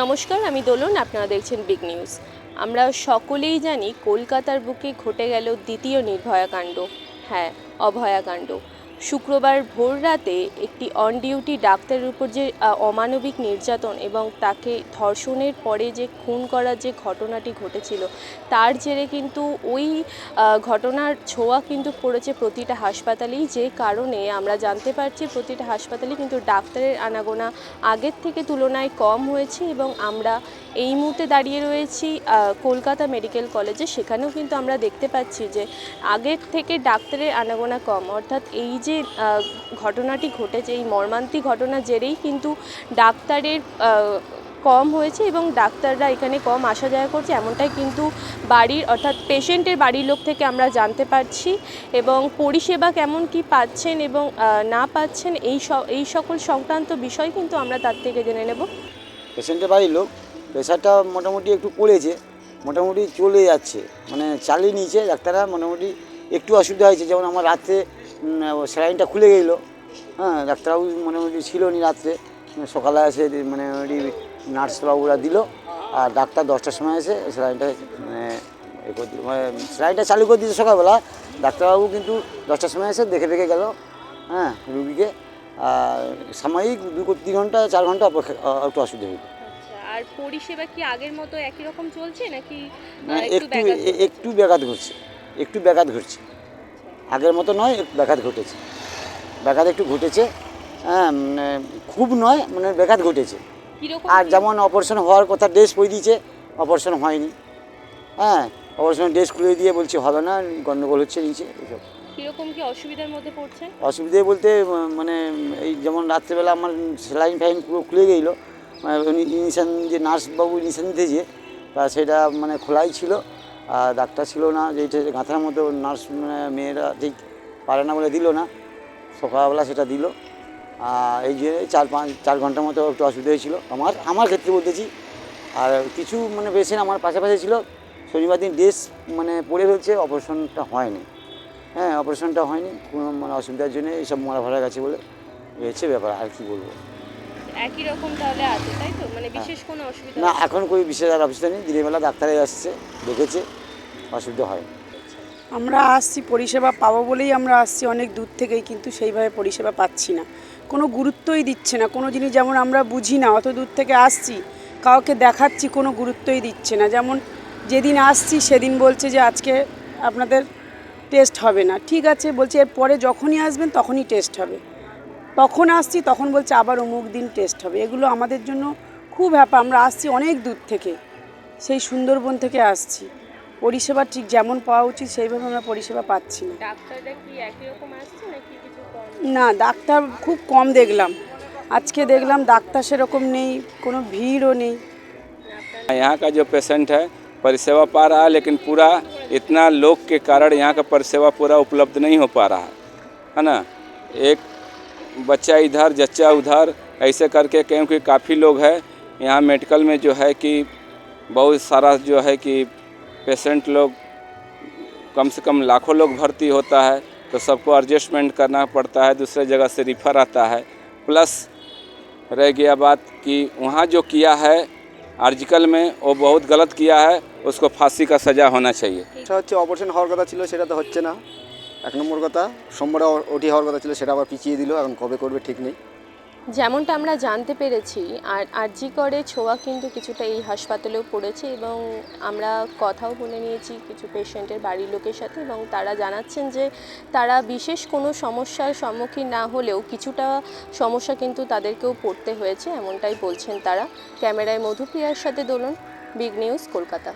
নমস্কার, আমি দোলন, আপনারা দেখছেন বিগ নিউজ আমরা সকলেই জানি কলকাতার বুকে ঘটে গেল দ্বিতীয় নির্ভয়াকাণ্ড। হ্যাঁ অভয়াকাণ্ড। শুক্রবার ভোর রাতে একটি অন ডিউটি ডাক্তারের উপর যে অমানবিক নির্যাতন এবং তাকে ধর্ষণের পরে যে খুন করার যে ঘটনাটি ঘটেছিল, তার জেরে কিন্তু ওই ঘটনার ছোঁয়া কিন্তু পড়েছে প্রতিটা হাসপাতালেই। যে কারণে আমরা জানতে পারছি প্রতিটা হাসপাতালে কিন্তু ডাক্তারের আনাগোনা আগের থেকে তুলনায় কম হয়েছে এবং আমরা এই মুহূর্তে দাঁড়িয়ে রয়েছি কলকাতা মেডিকেল কলেজে। সেখানেও কিন্তু আমরা দেখতে পাচ্ছি যে আগের থেকে ডাক্তারের আনাগোনা কম। অর্থাৎ এই যে ঘটনাটি ঘটেছে, এই মর্মান্তিক ঘটনা জেরেই কিন্তু ডাক্তারের কম হয়েছে এবং ডাক্তাররা এখানে কম আসা যাওয়া করছে। এমনটাই কিন্তু বাড়ির, অর্থাৎ পেশেন্টের বাড়ির লোক থেকে আমরা জানতে পারছি এবং পরিষেবা কেমন কি পাচ্ছেন এবং না পাচ্ছেন, এই স- এই সকল সংক্রান্ত বিষয় কিন্তু আমরা তার থেকে জেনে নেব। পেশেন্টের বাড়ির লোক, প্রেশারটা মোটামুটি একটু পড়েছে মোটামুটি চলে যাচ্ছে। মানে চালিয়ে নিয়েছে, ডাক্তাররা মোটামুটি একটু অসুবিধা হয়েছে। যেমন আমার রাত্রে স্যালাইনটা খুলে গেলো। হ্যাঁ ডাক্তারবাবু মোটামুটি ছিল নি রাত্রে। সকালে এসে মানে ওই নার্সবাবুরা দিল আর ডাক্তার দশটার সময় এসে স্যালাইনটা মানে এ করে দিল। মানে স্যালাইনটা চালু করে দিয়েছে সকালবেলা। ডাক্তারবাবু কিন্তু দশটার সময় এসে দেখে দেখে গেল হ্যাঁ রুগীকে। আর সাময়িক দু তিন ঘণ্টা চার ঘণ্টা অপেক্ষা একটু অসুবিধা হইল। আচ্ছা আর পরিষেবা কি আগের মতো একই রকম চলছে নাকি একটু একটু ব্যাঘাত ঘটছে একটু ব্যাঘাত ঘটছে। আগের মতো নয় ব্যাঘাত ঘটেছে। ব্যাঘাত একটু ঘটেছে হ্যাঁ মানে খুব নয় মানে ব্যাঘাত ঘটেছে। আর যেমন অপারেশন হওয়ার কথা ড্রেস পরে দিয়েছে অপারেশন হয়নি। হ্যাঁ অপারেশন ড্রেস খুলে দিয়ে বলছে হবে না গণ্ডগোল হচ্ছে নিচে এসব। কীরকম কি অসুবিধার মধ্যে পড়ছেন অসুবিধে বলতে মানে এই যেমন রাত্রেবেলা আমার সেলাইন ফাইন পুরো খুলে গেছিল ইনজেকশান যে নার্সবাবু ইনজেকশান দিতেছে তা সেটা মানে খোলাই ছিল। ডাক্তার ছিল না যেটা গাঁথার মতো নার্স মানে মেয়েরা ঠিক পারে না বলে দিল না, সকালবেলা সেটা দিল। এই যে চার পাঁচ, চার ঘণ্টার মতো একটু অসুবিধা হয়েছিল। আমার আমার ক্ষেত্রে বলতেছি। আর কিছু মানে পেশেন্ট আমার পাশাপাশি ছিল। শনিবার দিন ড্রেস মানে পড়ে ফেলছে, অপারেশনটা হয়নি। হ্যাঁ অপারেশনটা হয়নি। কোনো মানে অসুবিধার জন্য এইসব মরা ভরা গেছে বলে। হচ্ছে ব্যাপার, আর কি বলব। একই রকম তাহলে আছে তাই তো? মানে বিশেষ কোনো অসুবিধা না এখন কোনো বিশেষ আর অসুবিধা নেই। দিনের বেলা ডাক্তারে আসছে দেখেছে অসুবিধা হয় আমরা আসছি পরিষেবা পাবো বলেই আমরা আসছি অনেক দূর থেকেই কিন্তু সেইভাবে পরিষেবা পাচ্ছি না। কোনো গুরুত্বই দিচ্ছে না কোনো জিনিস যেমন আমরা বুঝি না অত দূর থেকে আসছি কাউকে দেখাচ্ছি কোনো গুরুত্বই দিচ্ছে না। যেমন যেদিন আসছি সেদিন বলছে যে আজকে আপনাদের টেস্ট হবে না। ঠিক আছে বলছে এর পরে যখনই আসবেন তখনই টেস্ট হবে। তখন আসছি তখন বলছে আবার অমুক দিন টেস্ট হবে এগুলো আমাদের জন্য খুব হ্যাপা আমরা আসছি অনেক দূর থেকে সেই সুন্দরবন থেকে আসছি পরিষেবা ঠিক যেমন পাওয়া উচিত সেইভাবে আমরা পরিষেবা পাচ্ছি না ডাক্তাররা কি একই রকম আসছে নাকি কিছু কম না ডাক্তার খুব কম দেখলাম আজকে দেখলাম ডাক্তার সেরকম নেই কোনো ভিড়ও নেই यहाँ का जो पेशेंट है परिसेवा पा रहा है लेकिन पूरा इतना लोग के कारण यहाँ का परिसेवा पूरा उपलब्ध नहीं हो पा रहा है है ना एक बच्चा इधर जच्चा उधर ऐसे करके क्योंकि काफ़ी लोग हैं यहाँ मेडिकल में जो है कि बहुत सारा जो है कि पेशेंट लोग कम से कम लाखों लोग भर्ती होता है तो सबको एडजस्टमेंट करना पड़ता है दूसरे जगह से रिफ़र आता है प्लस रह गया बात कि वहाँ जो किया है आर्टिकल में वो बहुत गलत किया है उसको फांसी का सज़ा होना चाहिए সেটা হচ্ছে অপারেশন হওয়ার কথা ছিল সেটা তো হচ্ছে না এক নম্বর কথা, সোমবারে ওটি হওয়ার কথা ছিল, সেটা আবার পিছিয়ে দিল, এখন কবে করবে ঠিক নেই। যেমনটা আমরা জানতে পেরেছি, আর আরজি করে ছোঁয়া কিন্তু কিছুটা এই হাসপাতালেও পড়েছে এবং আমরা কথাও বলে নিয়েছি কিছু পেশেন্টের বাড়ির লোকের সাথে এবং তারা জানাচ্ছেন যে তারা বিশেষ কোনো সমস্যার সম্মুখীন না হলেও কিছুটা সমস্যা কিন্তু তাদেরকেও পড়তে হয়েছে, এমনটাই বলছেন তারা। ক্যামেরায় মধুপ্রিয়ার সাথে দোলন, বিগ নিউজ, কলকাতা।